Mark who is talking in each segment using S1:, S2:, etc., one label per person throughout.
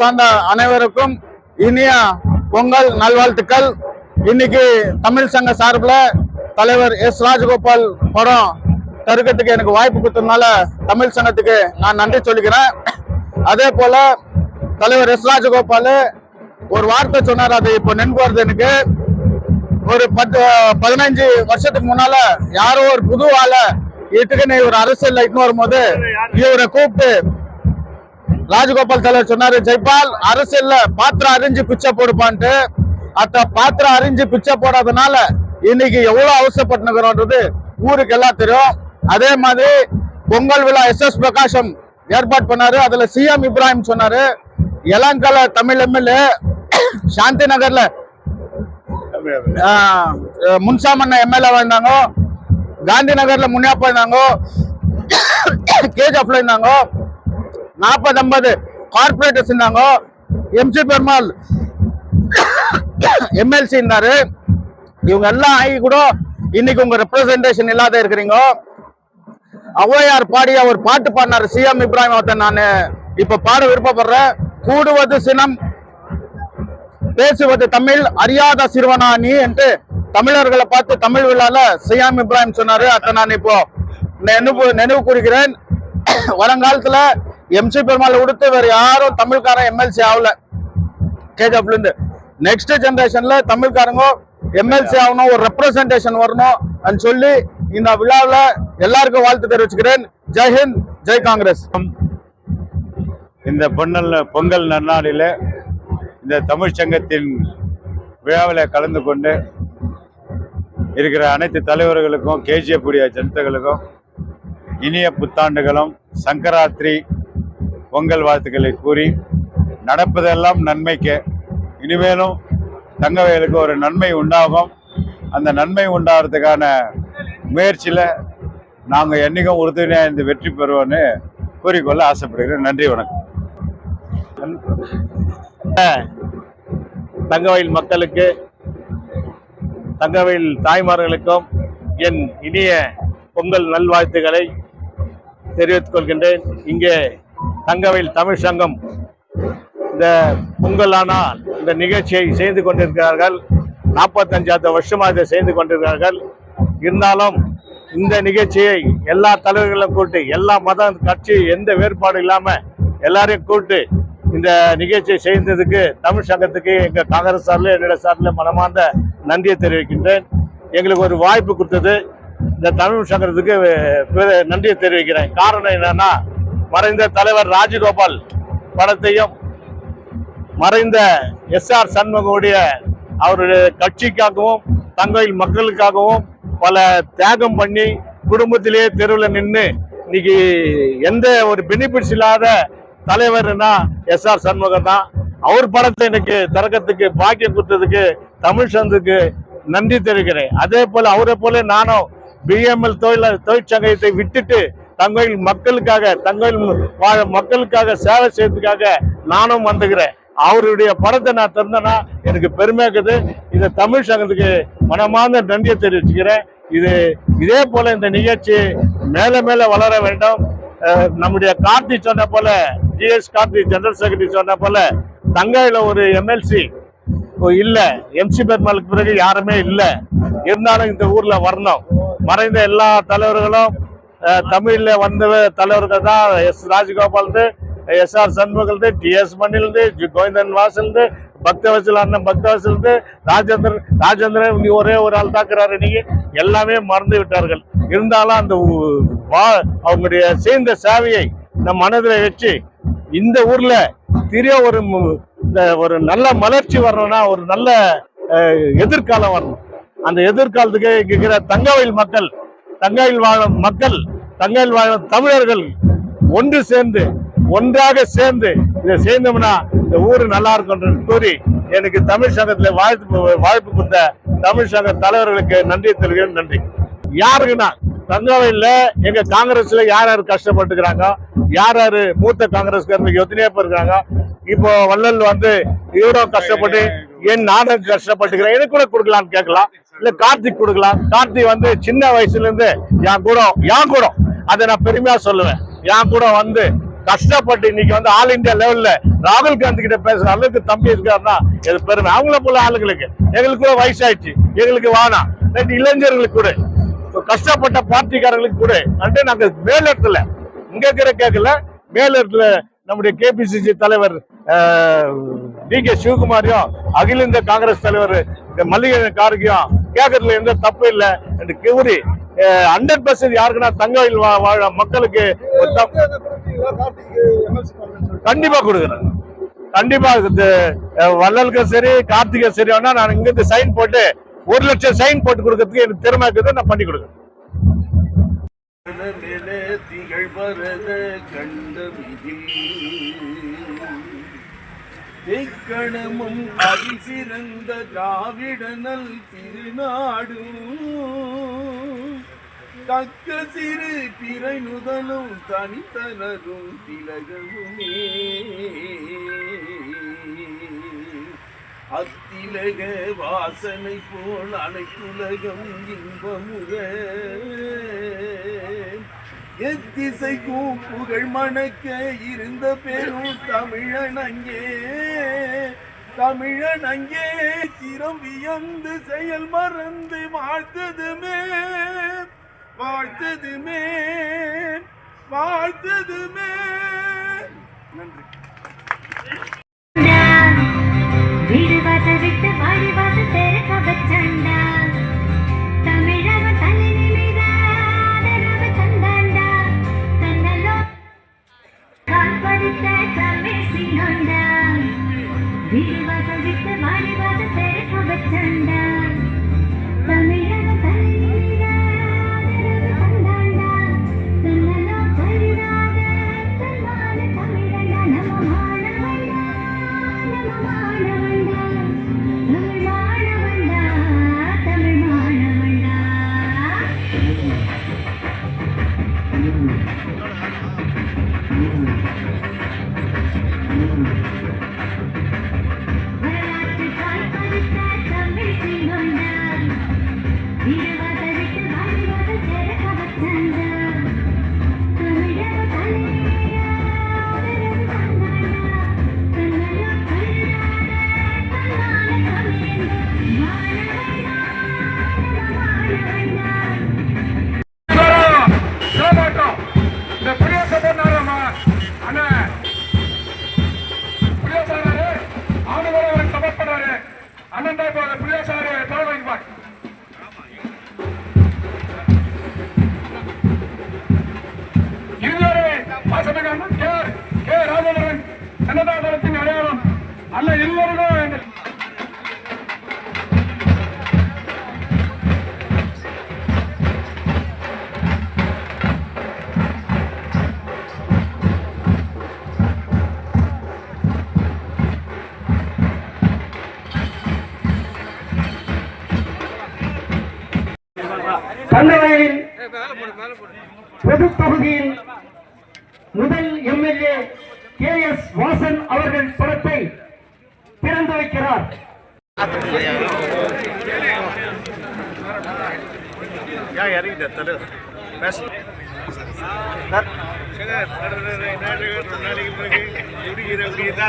S1: சார்ந்த அனைவருக்கும் இனிய பொங்கல் நல்வாழ்த்துக்கள். இன்னைக்கு தமிழ் சங்க சார்பில் தலைவர் எஸ் ராஜகோபால் படம் தருக்கத்துக்கு எனக்கு வாய்ப்பு கொடுத்ததுனால தமிழ் சங்கத்துக்கு நான் நன்றி சொல்லிக்கிறேன். அதே போல தலைவர் எஸ் ராஜகோபால் ஒரு வார்த்தை சொன்னார் அது இப்போ நினைவு எனக்கு. ஒரு பத்து பதினஞ்சு வருஷத்துக்கு முன்னால யாரோ ஒரு புது ஆளை இட்டுக்குன்னு இவர் அரசியல் இட்டுன்னு வரும்போது இவரை கூப்பிட்டு ராஜகோபால் தலைவர் சொன்னாரு ஜெய்பால் அரசியல்ல பாத்திரம் அறிஞ்சு பிச்சை போடுப்பான்ட்டு. அத்த பாத்திரம் அறிஞ்சு பிச்சை போடாதனால இன்னைக்கு எவ்வளவு அவசரப்பட்டுக்கிறோன்றது ஊருக்கு எல்லாம் தெரியும். அதே மாதிரி பொங்கல் விழா எஸ் எஸ் பிரகாஷம் ஏற்பாடு பண்ணாரு. அதுல சிஎம் இப்ராஹிம் சொன்னாரு இளங்கல தமிழ் எம்எல்ஏ சாந்தி நகர்ல முன்சாமண்ண எம்எல்ஏ இருந்தாங்க காந்தி நகர்ல முனியாப்பா இருந்தாங்க கேஜப்ல இருந்தாங்க நாற்பது ஐம்பது கார்பரேட்டர்ஸ் இருந்தாங்க எம்சி பெருமாள் எம்எல்சி இருந்தாரு. இவங்க எல்லாம் ஆகி கூட இன்னைக்கு உங்க ரெப்ரசன்டேஷன் இல்லாத இருக்கிறீங்க. ஔவையார் பாடிய ஒரு பாட்டு பாடினாரு. சிஎம் இப்ராஹிம் அவர்த்த நான். இப்ப பாட விருப்பப்படுறேன். கூடுவது சினம் பேசுவது தமிழ் அறியாத சிறுவனா நீ என்று தமிழர்களை பார்த்து தமிழ் விழால சியாம் இப்ராஹிம் சொன்னாரு. அதை நான் இப்போ நினைவு நினைவு கூறுகிறேன். வருங்காலத்துல எம்சி பெருமாள் விடுத்து வேற யாரும் தமிழ்காரன் எம்எல்சி ஆகல கேஜப்ல இருந்து. நெக்ஸ்ட் ஜென்ரேஷன்ல தமிழ்காரங்க எம்எல்சி ஆகணும் ஒரு ரெப்ரசன்டேஷன் வரணும் அப்படின்னு சொல்லி இந்த விழாவில் எல்லாருக்கும் வாழ்த்து தெரிவிச்சுக்கிறேன். ஜெய்ஹிந்த் ஜெய் காங்கிரஸ்.
S2: இந்த பொன்னல் பொங்கல் நன்னாளில் இந்த தமிழ் சங்கத்தின் விழாவில் கலந்து கொண்டு இருக்கிற அனைத்து தலைவர்களுக்கும் கேஜிஎஃப் உடைய ஜனதர்களுக்கும் இனிய புத்தாண்டுகளும் சங்கராத்திரி பொங்கல் வாழ்த்துக்களை கூறி நடப்பதெல்லாம் நன்மைக்கு. இனிமேலும் தங்கவேலுக்கு ஒரு நன்மை உண்டாகும். அந்த நன்மை உண்டாகிறதுக்கான முயற்சியில் நாங்கள் என்றைக்கும் உறுதுணையாக இருந்து வெற்றி பெறுவோன்னு கூறிக்கொள்ள ஆசைப்படுகிறேன். நன்றி வணக்கம்.
S3: தங்கவயல் மக்களுக்கு தங்கவயல் தாய்மார்களுக்கும் என் இனிய பொங்கல் நல்வாழ்த்துக்களை தெரிவித்துக் கொள்கின்றேன். இங்கே தங்கவேல் தமிழ் சங்கம் இந்த பொங்கலானால் இந்த நிகழ்ச்சியை செய்து கொண்டிருக்கிறார்கள். நாற்பத்தஞ்சாவது வருஷமாக இதை செய்து கொண்டிருக்கிறார்கள். இருந்தாலும் இந்த நிகழ்ச்சியை எல்லா தலைவர்களும் கூட்டு எல்லா மத கட்சி எந்த வேறுபாடும் இல்லாமல் எல்லாரையும் கூட்டு இந்த நிகழ்ச்சியை செய்ததுக்கு தமிழ் சங்கத்துக்கு எங்கள் காங்கிரஸ் சார்பில் என்னுடைய சார்பில் மனமார்ந்த நன்றியை தெரிவிக்கின்றேன். எங்களுக்கு ஒரு வாய்ப்பு கொடுத்தது. இந்த தமிழ் சங்கத்துக்கு நன்றியை தெரிவிக்கிறேன். காரணம் என்னன்னா மறைந்த தலைவர் ராஜகோபால் படத்தையும் மறைந்த எஸ் ஆர் சண்முகவுடைய அவருடைய கட்சிக்காகவும் தங்கையில் மக்களுக்காகவும் பல தியாகம் பண்ணி குடும்பத்திலேயே தெருவில் நின்று இன்னைக்கு எந்த ஒரு பெனிஃபிட்ஸ் இல்லாத தலைவர்னா எஸ் ஆர் சண்முகம் தான். அவர் படத்தை எனக்கு திறக்கத்துக்கு பாக்கியம் கொடுத்ததுக்கு தமிழ் சந்துக்கு நன்றி தெரிவிக்கிறேன். அதே போல அவரை போல நானும் பிஎம்எல் தொழில தொழிற்சங்கத்தை விட்டுட்டு தமிழ் மக்களுக்காக தங்கள் வாழ மக்களுக்காக சேவை செய்யறதுக்காக நானும் வந்துக்கிறேன். அவருடைய படத்தை நான் திறந்தேன்னா எனக்கு பெருமை இருக்குது. இதை தமிழ் சங்கத்துக்கு மனமார்ந்த நன்றியை தெரிவிச்சுக்கிறேன். இது இதே போல இந்த நிகழ்ச்சி மேல மேல வளர வேண்டும். நம்முடைய கார்த்தி சொன்ன போல ஜிஎஸ் கார்த்தி ஜெனரல் செக்ரட்டரி சொன்ன போல தங்கையில ஒரு எம்எல்சி இல்ல. எம்சி பெருமாளுக்கு பிறகு யாருமே இல்லை. இருந்தாலும் இந்த ஊர்ல வரணும். மறைந்த எல்லா தலைவர்களும் தமிழில் வந்த தலைவர்கள் தான் எஸ் ராஜகோபால்து எஸ் ஆர் சண்முகல்து டி எஸ் மணிலிருந்து ஜி கோவிந்தன் வாசல்ந்து பக்தவசல் அண்ணன் பக்தவசல்ந்து ராஜேந்திரன் ராஜேந்திரன் நீ ஒரே ஒரு ஆள் தாக்குறாரு நீங்க எல்லாமே மறந்து விட்டார்கள். இருந்தாலும் அந்த வா- அவங்களுடைய சேர்ந்த சேவையை நம் மனதில் வச்சு இந்த ஊர்ல திரிய ஒரு இந்த ஒரு நல்ல மலர்ச்சி வரணும்னா ஒரு நல்ல எதிர்காலம் வரணும். அந்த எதிர்காலத்துக்கு இருக்கிற தங்கவயல் மக்கள் தங்காயில் வாழும் மக்கள் தங்காயில் வாழும் தமிழர்கள் ஒன்று சேர்ந்து ஒன்றாக சேர்ந்து இதை சேர்ந்தோம்னா இந்த ஊரு நல்லா இருக்கும் கூறி எனக்கு தமிழ் சங்கத்துல வாழ்த்து வாய்ப்பு கொடுத்த தமிழ் சங்க தலைவர்களுக்கு நன்றி தெரிவிக்கிறேன் நன்றி. யாருக்குன்னா தங்காவையில் எங்க காங்கிரஸ்ல யார் யார் கஷ்டப்பட்டுக்கிறாங்க யார் யாரு மூத்த காங்கிரஸ்காரங்க எத்தனையோ பேர் இருக்காங்க இப்போ வள்ளல் வந்து இவரோ கஷ்டப்பட்டு என் நானும் கஷ்டப்பட்டுக்கிறேன் எனக்கு கூட கொடுக்கலாம்னு கேட்கலாம். இல்ல கார்த்திக் கொடுக்கலாம். கார்த்திக் வந்து சின்ன வயசுல இருந்து என் கூட என் கூட. அதை நான் பெருமையா சொல்லுவேன். என் கூட வந்து கஷ்டப்பட்டு இன்னைக்கு வந்து ஆல் இந்தியா லெவல்ல ராகுல் காந்தி கிட்ட பேசுற அளவுக்கு தம்பி இருக்காருன்னா இது பெருமை. அவங்கள போல ஆளுங்களுக்கு எங்களுக்கு கூட வயசாயிடுச்சு. எங்களுக்கு வானா. ரெண்டு இளைஞர்களுக்கு கூட. கஷ்டப்பட்ட பார்ட்டிக்காரங்களுக்கு கூட. అంటే நாங்க மேலிடத்துல. இங்க இருக்கிற கேட்கல மேலிடத்துல நம்முடைய கேபிசிசி தலைவர் டி கே சிவகுமாரையும் அகில இந்திய காங்கிரஸ் தலைவர் மல்லிகை கார்கையும் கேட்கறதுல எந்த தப்பு இல்லை. என்று கூறி ஹண்ட்ரட் பர்சன்ட் யாருக்குன்னா தங்கவையில் வா- வாழ மக்களுக்கு தப்பு கண்டிப்பா கொடுக்குறேன். கண்டிப்பா வள்ளலுக்கும் சரி கார்த்திகை சரி வேணா நான் இங்கிருந்து சைன் போட்டு ஒரு லட்சம் சைன் போட்டு கொடுக்கறதுக்கு எனக்கு திறமை இருக்குது நான் பண்ணி கொடுக்குறேன்.
S4: மேலே திகழ் பரத திக்கணமும் அதிசிறந்த திராவிடனல் திருநாடும் தக்க சிறு பிறை நுதலும் தனித்தனரும் திலகமுமே. அத்திலக வாசனை போல் அனைத்துலகம் இன்பமுக. எத்திசைக்கும் புகழ் மணக்க இருந்த பேரும் தமிழன் அங்கே. தமிழன் அங்கே சிரம் வியந்து செயல் மறந்து வாழ்த்ததுமே வாழ்த்ததுமே வாழ்த்ததுமே நன்றி.
S5: வீடு வாசல் விட்டு வாடி வாசல் தெருக்க வச்சாண்டா
S6: அண்ணன்
S7: பொது தொகுதியின் முதல் எம்எல்ஏ கே எஸ் வாசன் அவர்கள் படத்தை திறந்து வைக்கிறார்.
S3: ஏன் இறங்கிட்ட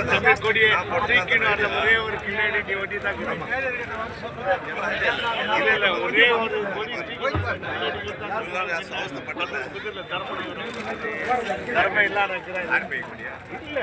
S3: தமிழ் கொடியை தூக்கின்னு ஒரே ஒரு ஒட்டி தான் ஒரே ஒரு கொடி இல்லாத இல்ல